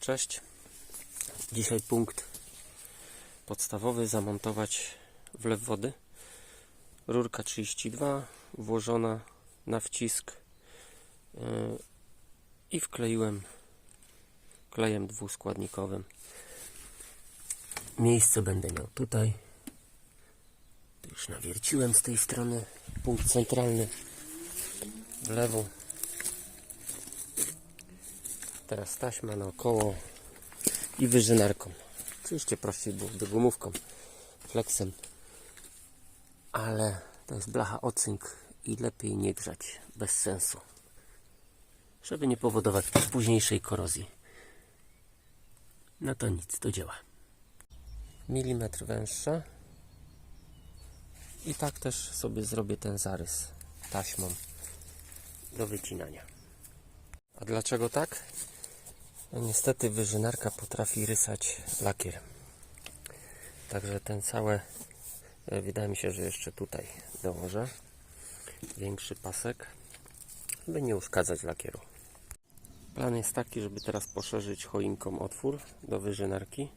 Cześć. Dzisiaj punkt podstawowy zamontować wlew wody. Rurka 32 włożona na wcisk yy, i wkleiłem klejem dwuskładnikowym. Miejsce będę miał tutaj. Tu już nawierciłem z tej strony punkt centralny w lewo. Teraz taśma naokoło i wyżynarką. Oczywiście prościej byłoby gumówką, flexem, ale to jest blacha ocynk i lepiej nie grzać, bez sensu, żeby nie powodować późniejszej korozji. No to nic, to działa. Milimetr węższa i tak też sobie zrobię ten zarys taśmą do wycinania. A dlaczego tak? Niestety wyżynarka potrafi rysać lakier. Także ten całe, e, wydaje mi się, że jeszcze tutaj dołożę większy pasek, by nie uszkadzać lakieru. Plan jest taki, żeby teraz poszerzyć choinką otwór do wyżynarki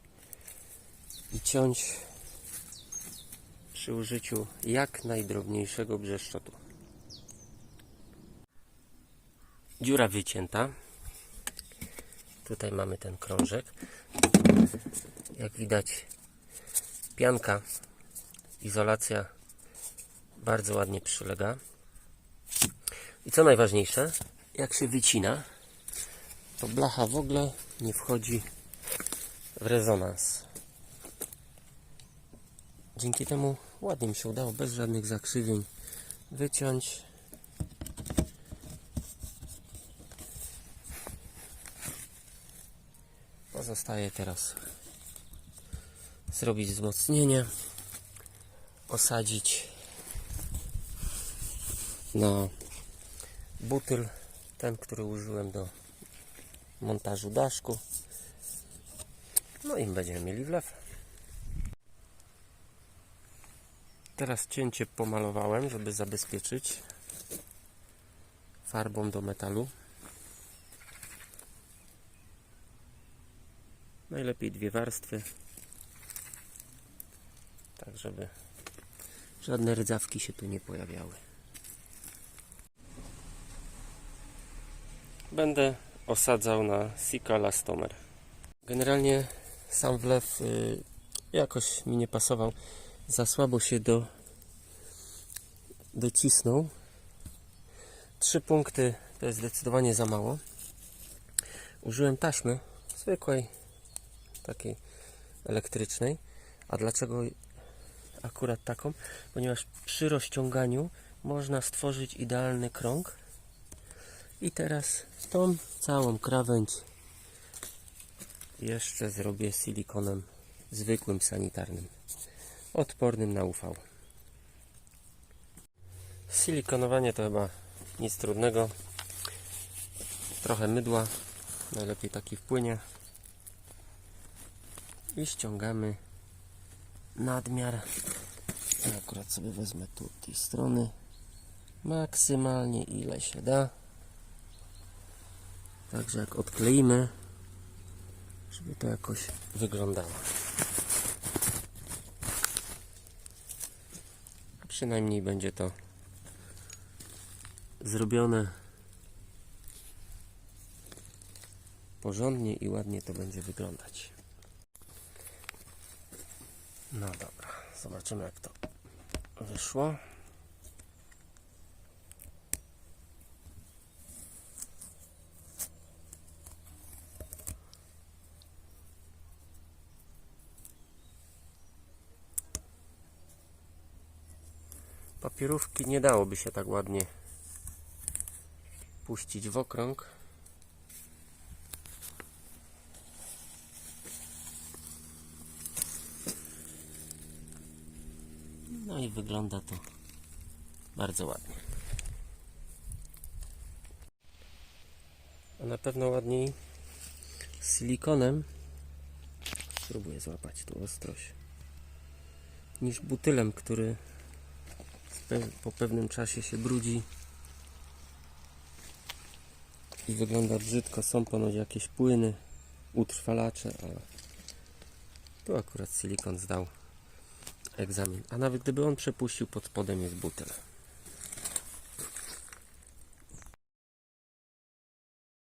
i ciąć przy użyciu jak najdrobniejszego brzeszczotu. Dziura wycięta. Tutaj mamy ten krążek. Jak widać, pianka, izolacja bardzo ładnie przylega. I co najważniejsze, jak się wycina, to blacha w ogóle nie wchodzi w rezonans. Dzięki temu ładnie mi się udało, bez żadnych zakrzywień, wyciąć. Pozostaje teraz zrobić wzmocnienie, osadzić na butyl, ten, który użyłem do montażu daszku. No i będziemy mieli wlew. Teraz cięcie pomalowałem, żeby zabezpieczyć farbą do metalu. Najlepiej dwie warstwy. Tak, żeby żadne rdzawki się tu nie pojawiały. Będę osadzał na Sika Lastomer. Generalnie sam wlew y, jakoś mi nie pasował. Za słabo się do, docisnął. Trzy punkty to jest zdecydowanie za mało. Użyłem taśmy zwykłej, takiej elektrycznej. A dlaczego akurat taką? Ponieważ przy rozciąganiu można stworzyć idealny krąg. I teraz tą całą krawędź jeszcze zrobię silikonem zwykłym sanitarnym, odpornym na UV. Silikonowanie to chyba nic trudnego. Trochę mydła, najlepiej taki wpłynie. I ściągamy nadmiar. Ja akurat sobie wezmę tu tej strony maksymalnie ile się da. Także jak odkleimy, żeby to jakoś wyglądało. Przynajmniej będzie to zrobione porządnie i ładnie to będzie wyglądać. No dobra, zobaczymy jak to wyszło. Papierówki nie dałoby się tak ładnie puścić w okrąg. No i wygląda to bardzo ładnie. A na pewno ładniej z silikonem spróbuję złapać tu ostrość niż butylem, który po pewnym czasie się brudzi i wygląda brzydko. Są ponoć jakieś płyny utrwalacze, a tu akurat silikon zdał egzamin. A nawet gdyby on przepuścił, pod spodem jest butel.